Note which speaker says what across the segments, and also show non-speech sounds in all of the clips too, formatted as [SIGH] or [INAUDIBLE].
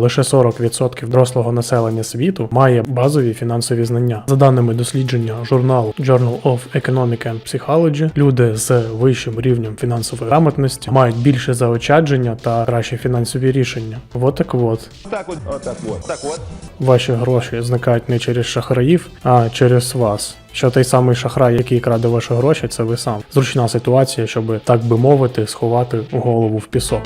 Speaker 1: Лише 40% дорослого населення світу має базові фінансові знання. За даними дослідження журналу Journal of Economic and Psychology, люди з вищим рівнем фінансової грамотності мають більше заощадження та кращі фінансові рішення. Вот так вот.
Speaker 2: Так вот, вот так вот, так вот.
Speaker 1: Ваші гроші зникають не через шахраїв, а через вас. Що той самий шахрай, який краде ваші гроші, це ви сам. Зручна ситуація, щоб так би мовити, сховати голову в пісок.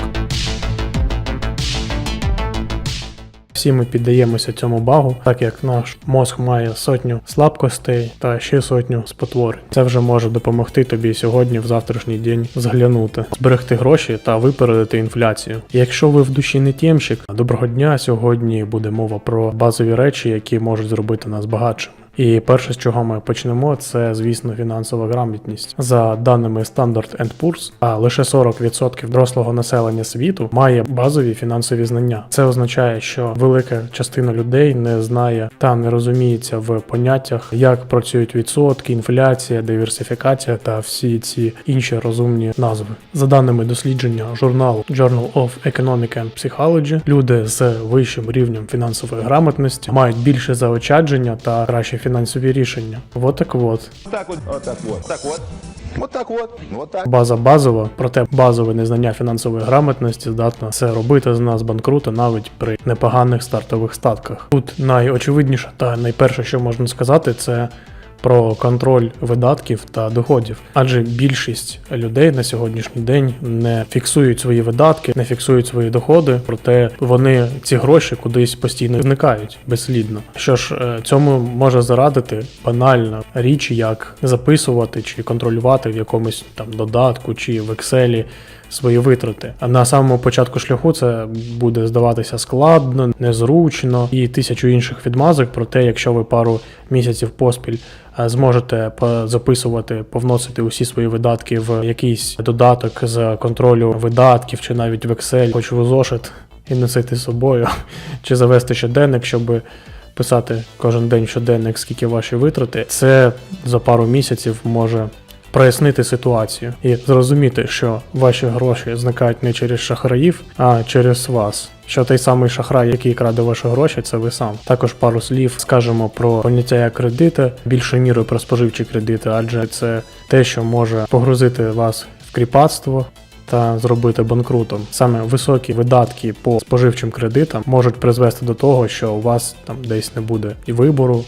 Speaker 1: Всі ми піддаємося цьому багу, так як наш мозг має сотню слабкостей та ще сотню спотворень. Це вже може допомогти тобі сьогодні, в завтрашній день, зглянути, зберегти гроші та випередити інфляцію. Якщо ви в душі не тємщик, доброго дня. Сьогодні буде мова про базові речі, які можуть зробити нас багатшими. І перше, з чого ми почнемо, це звісно фінансова грамотність. За даними Standard Poor's, а лише 40% дорослого населення світу має базові фінансові знання. Це означає, що велика частина людей не знає та не розуміється в поняттях, як працюють відсотки, інфляція, диверсифікація та всі ці інші розумні назви. За даними дослідження журналу Journal of Economic and Psychology, люди з вищим рівнем фінансової грамотності мають більше заощадження та кращі фінансові рішення. Вот так вот.
Speaker 2: Так от, от так от. так от. От так от. От так.
Speaker 1: База базова, проте базове незнання фінансової грамотності здатна це робити з нас банкрута навіть при непоганих стартових статках. Тут найочевидніше та найперше, що можна сказати, це про контроль видатків та доходів, адже більшість людей на сьогоднішній день не фіксують свої видатки, не фіксують свої доходи, проте вони ці гроші кудись постійно зникають безслідно. Що ж, е, цьому може зарадити банальна річ, як записувати чи контролювати в якомусь там додатку чи в Excel свої витрати. А на самому початку шляху це буде здаватися складно, незручно і тисячу інших відмазок. Проте, якщо ви пару місяців поспіль зможете по- записувати, повносити усі свої видатки в якийсь додаток з контролю видатків, чи навіть в Excel, хоч в зошит і носити з собою, [LAUGHS] чи завести щоденник, щоб писати кожен день щоденник, скільки ваші витрати, це за пару місяців може прояснити ситуацію і зрозуміти, що ваші гроші зникають не через шахраїв, а через вас. Що той самий шахрай, який краде ваші гроші, це ви сам. Також пару слів скажемо про поняття як кредити, більшою мірою про споживчі кредити, адже це те, що може погрузити вас в кріпацтво. Та зробити банкрутом саме високі видатки по споживчим кредитам можуть призвести до того, що у вас там десь не буде і вибору,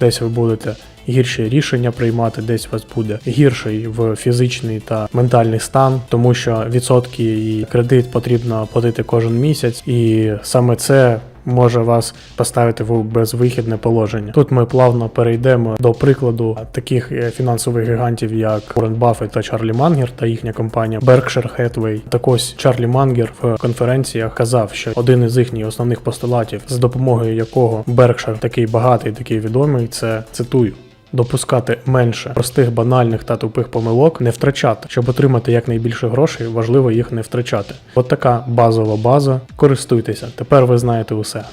Speaker 1: десь ви будете гірші рішення приймати, десь вас буде гірший в фізичний та ментальний стан, тому що відсотки і кредит потрібно платити кожен місяць, і саме це. Може вас поставити в безвихідне положення. Тут ми плавно перейдемо до прикладу таких е, фінансових гігантів, як Уоррен Баффет та Чарлі Мангер та їхня компанія Berkshire Hathaway. Так ось Чарлі Мангер в конференціях казав, що один із їхніх основних постулатів, з допомогою якого Berkshire такий багатий, такий відомий, це цитую. Допускати менше простих, банальних та тупих помилок, не втрачати. Щоб отримати якнайбільше грошей, важливо їх не втрачати. От така базова база. Користуйтеся. Тепер ви знаєте усе.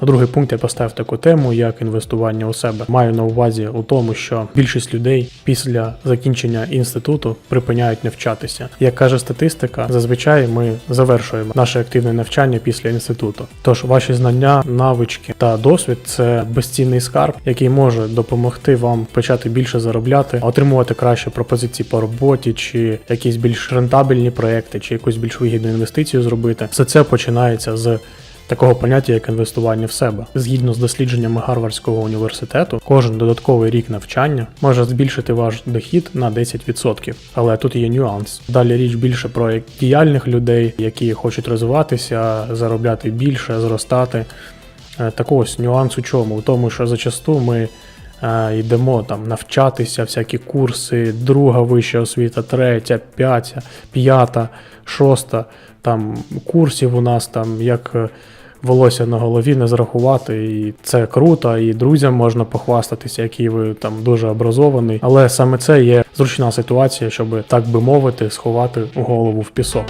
Speaker 1: На другий пункт я поставив таку тему, як інвестування у себе. Маю на увазі у тому, що більшість людей після закінчення інституту припиняють навчатися. Як каже статистика, зазвичай ми завершуємо наше активне навчання після інституту. Тож ваші знання, навички та досвід це безцінний скарб, який може допомогти вам почати більше заробляти, отримувати кращі пропозиції по роботі, чи якісь більш рентабельні проекти, чи якусь більш вигідну інвестицію зробити. Все це починається з такого поняття, як інвестування в себе. Згідно з дослідженнями Гарвардського університету, кожен додатковий рік навчання може збільшити ваш дохід на 10%. Але тут є нюанс. Далі річ більше про діяльних людей, які хочуть розвиватися, заробляти більше, зростати. Е, Так ось нюанс у чому? У тому, що зачасту ми е, йдемо там навчатися, всякі курси, друга вища освіта, третя, п'ятя, п'ята, шоста. Там курсів у нас там як. Волосся на голові не зрахувати, і це круто, і друзям можна похвастатися, який ви там дуже образований. Але саме це є зручна ситуація, щоб так би мовити, сховати голову в пісок.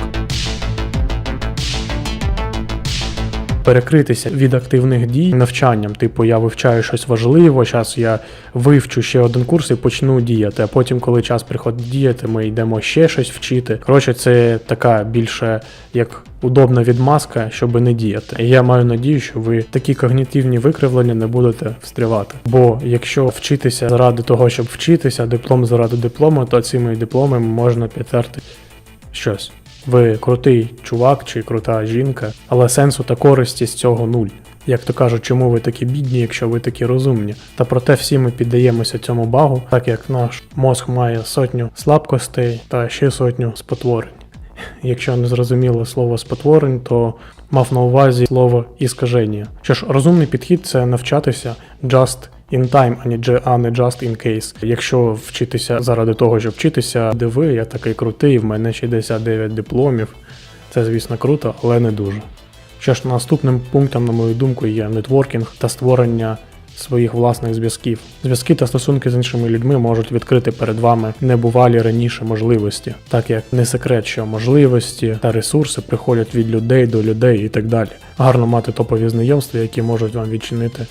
Speaker 1: Перекритися від активних дій навчанням. Типу, я вивчаю щось важливе, зараз я вивчу ще один курс і почну діяти. А потім, коли час приходить діяти, ми йдемо ще щось вчити. Коротше, це така більше як удобна відмазка, щоб не діяти. І я маю надію, що ви такі когнітивні викривлення не будете встрівати. Бо якщо вчитися заради того, щоб вчитися, диплом заради диплому, то цими дипломами можна підтерти щось. Ви крутий чувак чи крута жінка, але сенсу та користі з цього нуль. Як то кажуть, чому ви такі бідні, якщо ви такі розумні? Та проте всі ми піддаємося цьому багу, так як наш мозг має сотню слабкостей та ще сотню спотворень. [LAUGHS] Якщо не зрозуміло слово спотворень, то мав на увазі слово іскаження. Що ж, розумний підхід це навчатися just in time, а не just in case. Якщо вчитися заради того, щоб вчитися, диви, я такий крутий, в мене 69 дипломів. Це, звісно, круто, але не дуже. Що ж, наступним пунктом, на мою думку, є нетворкінг та створення своїх власних зв'язків. Зв'язки та стосунки з іншими людьми можуть відкрити перед вами небувалі раніше можливості, так як не секрет, що можливості та ресурси приходять від людей до людей і так далі. Гарно мати топові знайомства, які можуть вам відчинити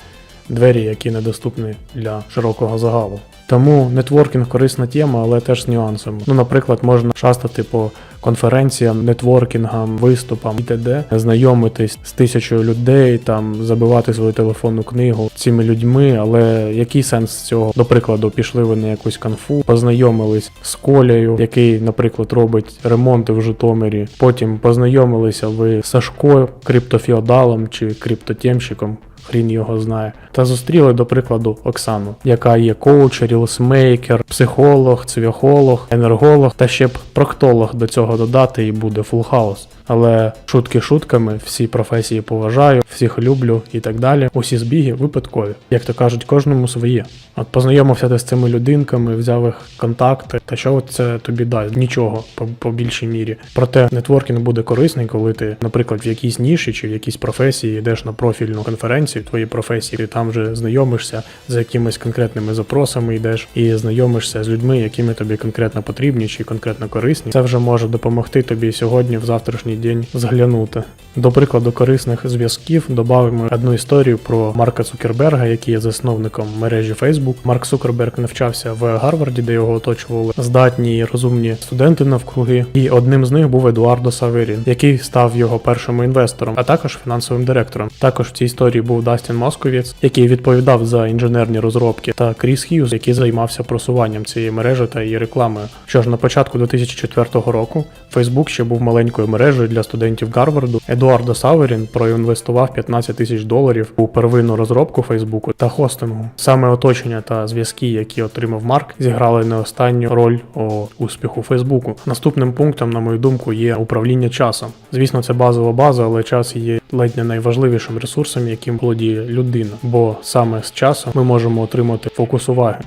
Speaker 1: двері, які недоступні для широкого загалу. Тому нетворкінг корисна тема, але теж з нюансами. Ну, наприклад, можна шастати по конференціям, нетворкінгам, виступам і т.д., знайомитись з тисячою людей, там забивати свою телефонну книгу цими людьми. Але який сенс цього? До прикладу, пішли ви на якусь конфу, познайомились з Колею, який, наприклад, робить ремонти в Житомирі. Потім познайомилися ви з Сашко, криптофеодалом чи криптотємщиком. Хрін його знає. Та зустріли, до прикладу, Оксану, яка є коуч, рілсмейкер, психолог, цвяхолог, енерголог та ще б проктолог до цього додати і буде фул хаус. Але шутки шутками, всі професії поважаю, всіх люблю і так далі. Усі збіги випадкові. Як то кажуть, кожному своє. От познайомився ти з цими людинками, взяв їх контакти. Та що це тобі дасть? Нічого по, по більшій мірі. Проте нетворкінг буде корисний, коли ти, наприклад, в якійсь ніші чи в якійсь професії йдеш на профільну конференцію твоєї професії, ти там вже знайомишся з якимись конкретними запросами, йдеш і знайомишся з людьми, якими тобі конкретно потрібні чи конкретно корисні. Це вже може допомогти тобі сьогодні, в завтрашній день, зглянути. До прикладу корисних зв'язків додамо одну історію про Марка Цукерберга, який є засновником мережі Facebook. Марк Цукерберг навчався в Гарварді, де його оточували здатні і розумні студенти навкруги. І одним з них був Едуардо Саверін, який став його першим інвестором, а також фінансовим директором. Також в цій історії був Дастін Московіц, який відповідав за інженерні розробки, та Кріс Х'юз, який займався просуванням цієї мережі та її рекламою. Що ж на початку 2004 року Facebook ще був маленькою мережею для студентів Гарварду. Едуардо Саверін проінвестував 15 тисяч доларів у первинну розробку Фейсбуку та хостингу. Саме оточення та зв'язки, які отримав Марк, зіграли не останню роль у успіху Фейсбуку. Наступним пунктом, на мою думку, є управління часом. Звісно, це базова база, але час є ледь не найважливішим ресурсом, яким володіє людина, бо саме з часом ми можемо отримати фокус уваги.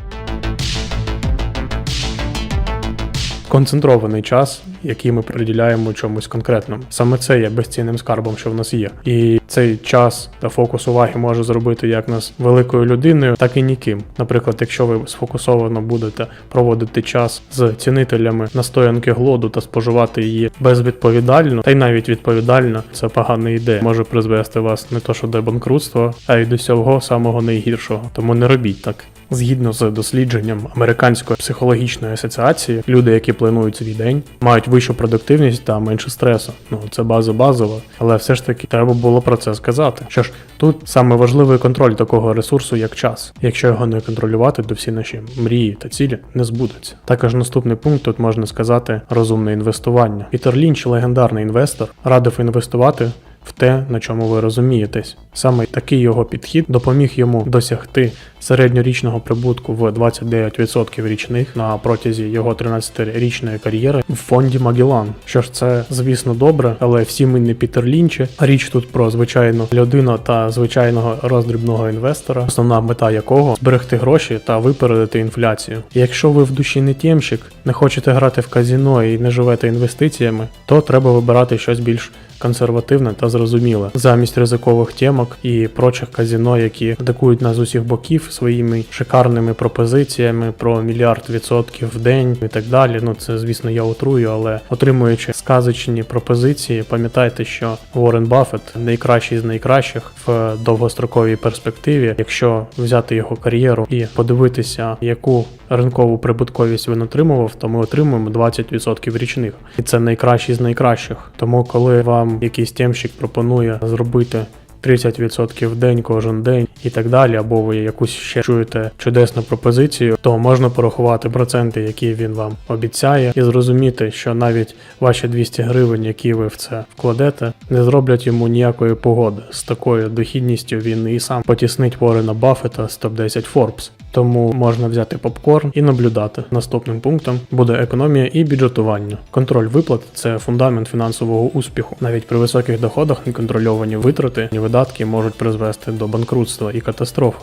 Speaker 1: концентрований час, який ми приділяємо чомусь конкретному. Саме це є безцінним скарбом, що в нас є. І цей час та фокус уваги може зробити як нас великою людиною, так і ніким. Наприклад, якщо ви сфокусовано будете проводити час з цінителями настоянки глоду та споживати її безвідповідально, та й навіть відповідально, це погана ідея. Може призвести вас не то що до банкрутства, а й до всього самого найгіршого. Тому не робіть так. Згідно з дослідженням Американської психологічної асоціації, люди, які планують свій день, мають вищу продуктивність та менше стресу. Ну це база базова, але все ж таки треба було про це сказати. Що ж, тут саме важливий контроль такого ресурсу, як час. Якщо його не контролювати, то всі наші мрії та цілі не збудуться. Також наступний пункт тут можна сказати розумне інвестування. Пітер Лінч, легендарний інвестор, радив інвестувати в те, на чому ви розумієтесь. Саме такий його підхід допоміг йому досягти середньорічного прибутку в 29% річних на протязі його 13-річної кар'єри в фонді Магеллан. Що ж це, звісно, добре, але всі ми не Пітер Лінчі. Річ тут про звичайну людину та звичайного роздрібного інвестора, основна мета якого зберегти гроші та випередити інфляцію. Якщо ви в душі не тємщик, не хочете грати в казіно і не живете інвестиціями, то треба вибирати щось більш консервативне та зрозуміле, замість ризикових темок і прочих казіно, які атакують нас з усіх боків своїми шикарними пропозиціями про мільярд відсотків в день і так далі. Ну це звісно я утрую, але отримуючи сказочні пропозиції, пам'ятайте, що Уоррен Баффет найкращий з найкращих в довгостроковій перспективі, якщо взяти його кар'єру і подивитися, яку ринкову прибутковість він отримував, то ми отримуємо 20% річних, і це найкращий з найкращих. Тому, коли вам якийсь темщик пропонує зробити 30% в день кожен день і так далі, або ви якусь ще чуєте чудесну пропозицію, то можна порахувати проценти, які він вам обіцяє, і зрозуміти, що навіть ваші 200 гривень, які ви в це вкладете, не зроблять йому ніякої погоди. З такою дохідністю він і сам потіснить Ворена Баффета з топ-10 Forbes. Тому можна взяти попкорн і наблюдати. Наступним пунктом буде економія і бюджетування. Контроль виплат це фундамент фінансового успіху. Навіть при високих доходах неконтрольовані витрати і видатки можуть призвести до банкрутства і катастрофи.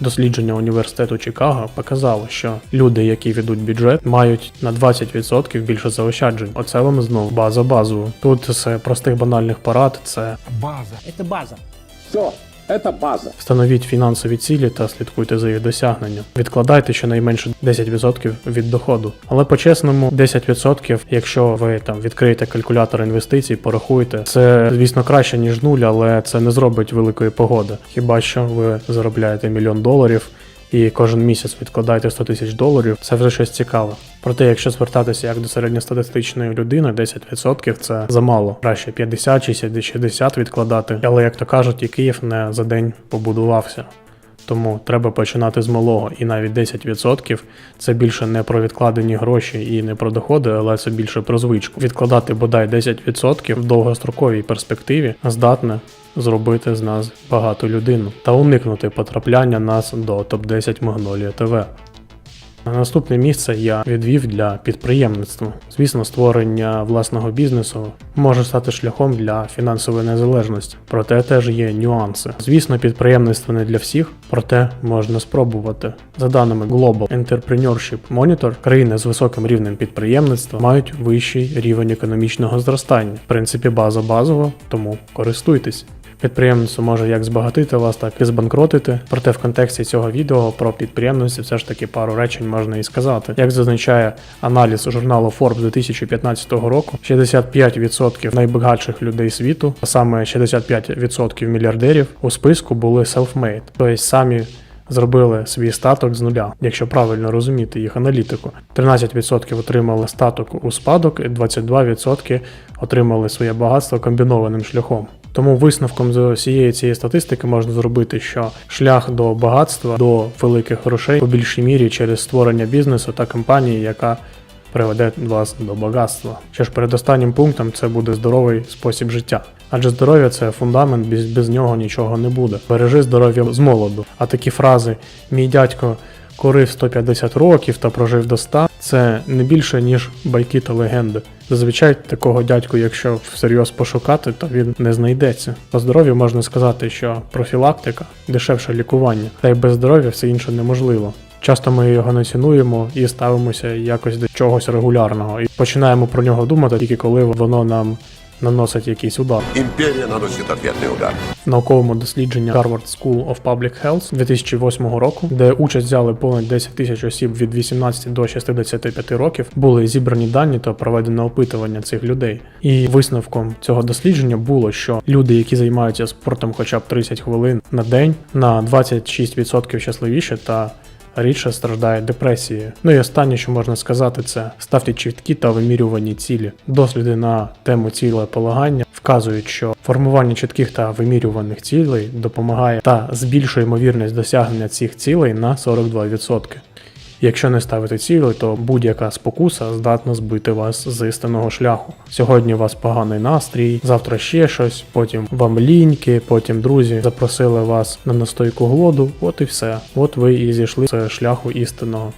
Speaker 1: Дослідження університету Чикаго показало, що люди, які ведуть бюджет, мають на 20% більше заощаджень. Оце вам знову база базову. Тут з простих банальних порад це
Speaker 3: База. Это база.
Speaker 4: Все, это база.
Speaker 1: Встановіть фінансові цілі та слідкуйте за їх досягненням. Відкладайте щонайменше 10% від доходу. Але по-чесному, 10%, якщо ви там відкриєте калькулятор інвестицій, порахуєте, це звісно краще ніж нуль, але це не зробить великої погоди. Хіба що ви заробляєте мільйон доларів. І кожен місяць відкладаєте 100 тисяч доларів, це вже щось цікаве. Проте, якщо звертатися як до середньостатистичної людини, 10% це замало. Краще 50 чи 60 відкладати. Але як то кажуть, і Київ не за день побудувався. Тому треба починати з малого, і навіть 10% це більше не про відкладені гроші і не про доходи, але це більше про звичку. Відкладати бодай 10% в довгостроковій перспективі здатне зробити з нас багату людину та уникнути потрапляння нас до топ-10 Магнолія ТВ. На Наступне місце я відвів для підприємництва. Звісно, створення власного бізнесу може стати шляхом для фінансової незалежності, проте теж є нюанси. Звісно, підприємництво не для всіх, проте можна спробувати. За даними Global Entrepreneurship Monitor, країни з високим рівнем підприємництва мають вищий рівень економічного зростання. В принципі, база базова, тому користуйтесь. Підприємництво може як збагатити вас, так і збанкротити. Проте в контексті цього відео про підприємництво все ж таки пару речень можна і сказати. Як зазначає аналіз журналу Forbes 2015 року, 65% найбагатших людей світу, а саме 65% мільярдерів у списку були self-made, тобто самі. Зробили свій статок з нуля, якщо правильно розуміти їх аналітику. 13% отримали статок у спадок, і 22% отримали своє багатство комбінованим шляхом. Тому висновком з усієї цієї статистики можна зробити, що шлях до багатства, до великих грошей по більшій мірі через створення бізнесу та компанії, яка приведе вас до багатства. Що ж передостаннім пунктом це буде здоровий спосіб життя. Адже здоров'я це фундамент, без, без нього нічого не буде. Бережи здоров'я з молоду. А такі фрази Мій дядько курив 150 років та прожив до 100 це не більше, ніж байки та легенди. Зазвичай такого дядьку, якщо всерйоз пошукати, то він не знайдеться. По здоров'ю можна сказати, що профілактика дешевше лікування, та й без здоров'я все інше неможливо. Часто ми його не цінуємо і ставимося якось до чогось регулярного, і починаємо про нього думати тільки коли воно нам наносить якийсь удар.
Speaker 2: Империя наносит ответный удар.
Speaker 1: В науковому дослідженні Harvard School of Public Health 2008 року, де участь взяли понад 10 тисяч осіб від 18 до 65 років, були зібрані дані та проведено опитування цих людей. І висновком цього дослідження було, що люди, які займаються спортом хоча б 30 хвилин на день, на 26% щасливіші та рідше страждає депресією. Ну і останнє, що можна сказати, це ставте чіткі та вимірювані цілі. Досліди на тему цілеполагання вказують, що формування чітких та вимірюваних цілей допомагає та збільшує ймовірність досягнення цих цілей на 42%. Якщо не ставити цілі, то будь-яка спокуса здатна збити вас з істинного шляху. Сьогодні у вас поганий настрій, завтра ще щось, потім вам ліньки, потім друзі запросили вас на настойку голоду. От і все. От ви і зійшли з шляху істинного.